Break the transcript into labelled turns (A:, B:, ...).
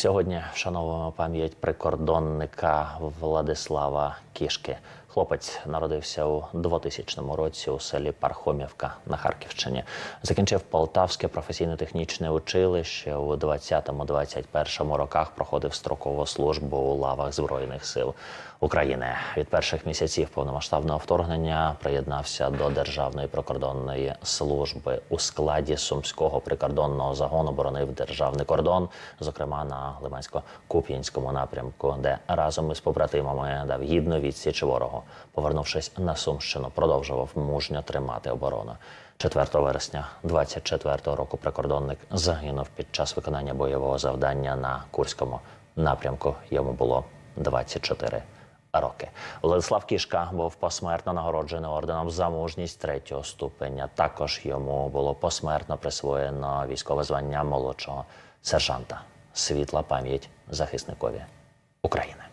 A: Сьогодні вшановуємо пам'ять прикордонника Владислава Кішки. Хлопець народився у 2000 році у селі Пархомівка на Харківщині. Закінчив Полтавське професійно-технічне училище. У 20-21 роках проходив строкову службу у лавах Збройних сил України. Від перших місяців повномасштабного вторгнення приєднався до Державної прикордонної служби у складі сумського прикордонного загону. Боронив державний кордон, зокрема на Лимансько-Куп'янському напрямку, де разом із побратимами дав гідну відсіч ворогу. Повернувшись на Сумщину, продовжував мужньо тримати оборону. 4 вересня 24-го року прикордонник загинув під час виконання бойового завдання на Курському напрямку. Йому було 24 роки. Владислав Кішка був посмертно нагороджений орденом за мужність третього ступеня. Також йому було посмертно присвоєно військове звання молодшого сержанта. Світла пам'ять захисникові України.